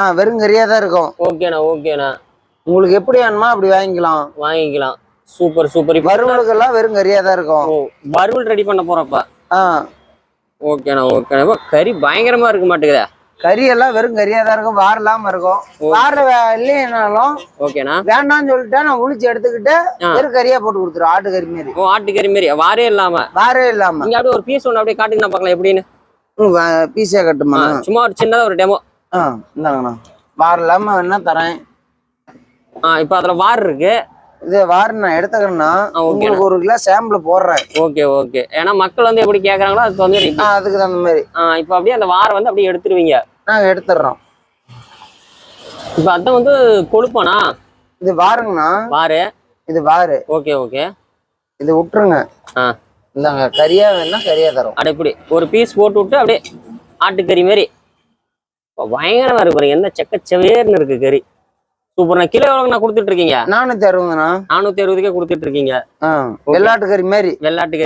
ஆ வெறும் கறியா தான் இருக்கும். ஓகேண்ணா ஓகேண்ணா. உங்களுக்கு எப்படி வேணுமோ அப்படி வாங்கிக்கலாம். வாங்கிக்கலாம். Super super. இப்போ வறுவலுக்கெல்லாம் வெறும் கறியா தான் இருக்கும். வறுவல் ரெடி பண்ண போறப்ப? ஆ. ஓகேண்ணா ஓகேண்ணா. கறி பயங்கரமா இருக்க மாட்டேங்குதா. கறி எல்லாம் வெறும் கறியா தான் இருக்கும். வார் இல்லாம இருக்கும் வார இல்லைனாலும் ஓகேண்ணா. வேண்டாம்னு சொல்லிட்டா நான் உளிச்சு எடுத்துக்கிட்டு. வெறும் கறியா போட்டு கொடுத்துரும் ஆட்டு கறி மாதிரி ஓ ஆட்டுக்கறி மாரி. வாரே இல்லாம? வாரே இல்லாம. இங்க அப்படியே ஒரு பீஸ் ஒன்று அப்படியே காட்டுங்கண்ணா பார்க்கலாம். எப்படின்னு? பீஸா கட்டுமா? சும்மா ஒரு சின்னதா ஒரு டெமோ ஆ இந்தாங்கண்ணா. வார் இல்லாம வேணா தரேன். ஆ இப்போ அதுல வார் இருக்கு. இது வார் நான் எடுத்துக்கிறேன்னா ஆ. உங்களுக்கு ஒரு கிலோ சாம்பிள் போடுறேன். Okay okay. ஏன்னா மக்கள் வந்து எப்படி கேக்குறாங்களோ அதுக்கு வந்து ஆ அதுக்கு தகுந்த மாதிரி. இப்போ அப்படியே அந்த வாரை வந்து அப்படியே எடுத்துருவீங்க. நாங்க எடுத்துடுறோம். இப்போ அதான் வந்து கொழுப்பானா இது வாருங்கண்ணா. வாரு. இது வாரு. Okay okay. இது விட்டுருங்க. ஆ. இந்தாங்க கறியா வேணா கறியா தரோம். இப்படி ஒரு பீஸ் போட்டு விட்டு அப்படியே ஆட்டுக்கறி இப்போ பயங்கரமா இருக்கு என்ன செக்க செவேர்னு இருக்கு கறி. சூப்பர்ண்ணா கிலோ எவ்வளோண்ணா கொடுத்துட்டு இருக்கீங்க? நானூத்தி அறுபதுண்ணா நானூத்தி அறுபதுக்கே கொடுத்துட்டு இருக்கீங்க. வெள்ளாட்டு கறி மாதிரி வெள்ளாட்டு கறி